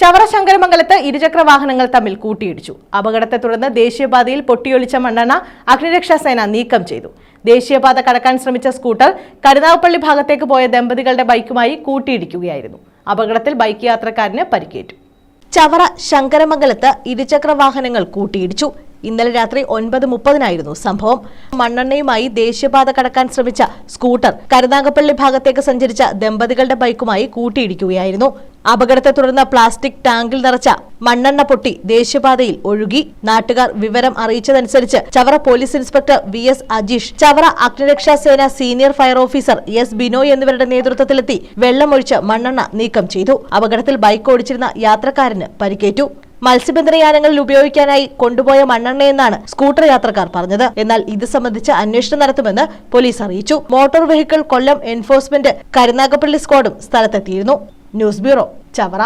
ചവറ ശങ്കരമംഗലത്ത് ഇരുചക്ര വാഹനങ്ങൾ തമ്മിൽ കൂട്ടിയിടിച്ചു. അപകടത്തെ തുടർന്ന് ദേശീയപാതയിൽ പൊട്ടിയൊലിച്ച മണ്ണെണ്ണ അഗ്നിരക്ഷാ സേന നീക്കം ചെയ്തു. ദേശീയപാത കടക്കാൻ ശ്രമിച്ച സ്കൂട്ടർ കരുനാഗപ്പള്ളി ഭാഗത്തേക്ക് പോയ ദമ്പതികളുടെ ബൈക്കുമായി കൂട്ടിയിടിക്കുകയായിരുന്നു. അപകടത്തിൽ ബൈക്ക് യാത്രക്കാരന് പരിക്കേറ്റു. ചവറ ശങ്കരമംഗലത്ത് ഇരുചക്ര വാഹനങ്ങൾ കൂട്ടിയിടിച്ചു. ഇന്നലെ രാത്രി ഒൻപത് മുപ്പതിനായിരുന്നു സംഭവം. മണ്ണെണ്ണയുമായി ദേശീയപാത കടക്കാൻ ശ്രമിച്ച സ്കൂട്ടർ കരുനാഗപ്പള്ളി ഭാഗത്തേക്ക് സഞ്ചരിച്ച ദമ്പതികളുടെ ബൈക്കുമായി കൂട്ടിയിടിക്കുകയായിരുന്നു. അപകടത്തെ തുടർന്ന് പ്ലാസ്റ്റിക് ടാങ്കിൽ നിറച്ച മണ്ണെണ്ണ പൊട്ടി ദേശീയപാതയിൽ ഒഴുകി. നാട്ടുകാർ വിവരം അറിയിച്ചതനുസരിച്ച് Chavara police inspector V S Ajeesh Chavara അഗ്നിരക്ഷാ സേന senior fire officer S Binoy എന്നിവരുടെ നേതൃത്വത്തിലെത്തി വെള്ളമൊഴിച്ച് മണ്ണെണ്ണ നീക്കം ചെയ്തു. അപകടത്തിൽ ബൈക്ക് ഓടിച്ചിരുന്ന യാത്രക്കാരന് പരിക്കേറ്റു. മത്സ്യബന്ധനയാനങ്ങളിൽ ഉപയോഗിക്കാനായി കൊണ്ടുപോയ മണ്ണെണ്ണയെന്നാണ് സ്കൂട്ടർ യാത്രക്കാർ പറഞ്ഞത്. എന്നാൽ ഇത് സംബന്ധിച്ച് അന്വേഷണം നടത്തുമെന്ന് പോലീസ് അറിയിച്ചു. Motor vehicle Kollam enforcement Karunagappally സ്ക്വാഡും സ്ഥലത്തെത്തിയിരുന്നു. News bureau Chavara.